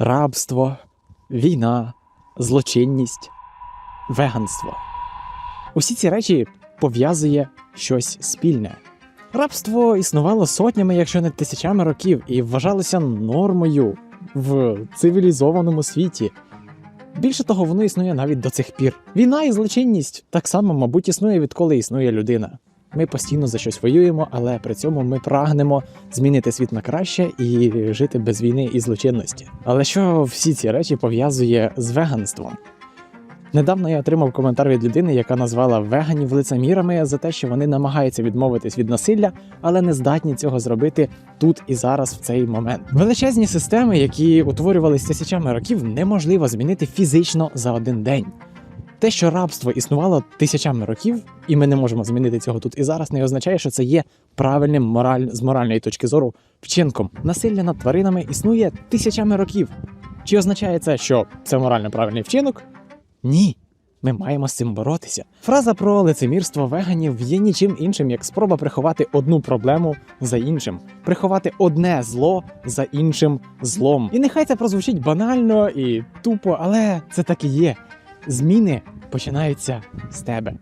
рабство, війна, злочинність, веганство. Усі ці речі пов'язує щось спільне. Рабство існувало сотнями, якщо не тисячами років, і вважалося нормою в цивілізованому світі. Більше того, воно існує навіть до цих пір. Війна і злочинність так само, мабуть, існує відколи існує людина. Ми постійно за щось воюємо, але при цьому ми прагнемо змінити світ на краще і жити без війни і злочинності. Але що всі ці речі пов'язує з веганством? Недавно я отримав коментар від людини, яка назвала веганів лицемірами за те, що вони намагаються відмовитись від насилля, але не здатні цього зробити тут і зараз в цей момент. Величезні системи, які утворювалися тисячами років, неможливо змінити фізично за один день. Те, що рабство існувало тисячами років, і ми не можемо змінити цього тут і зараз, не означає, що це є правильним мораль... з моральної точки зору вчинком. Насилля над тваринами існує тисячами років. Чи означає це, що це морально правильний вчинок? Ні. Ми маємо з цим боротися. Фраза про лицемірство веганів є нічим іншим, як спроба приховати одну проблему за іншим, приховати одне зло за іншим злом. І нехай це прозвучить банально і тупо, але це так і є. Зміни починаються з тебе.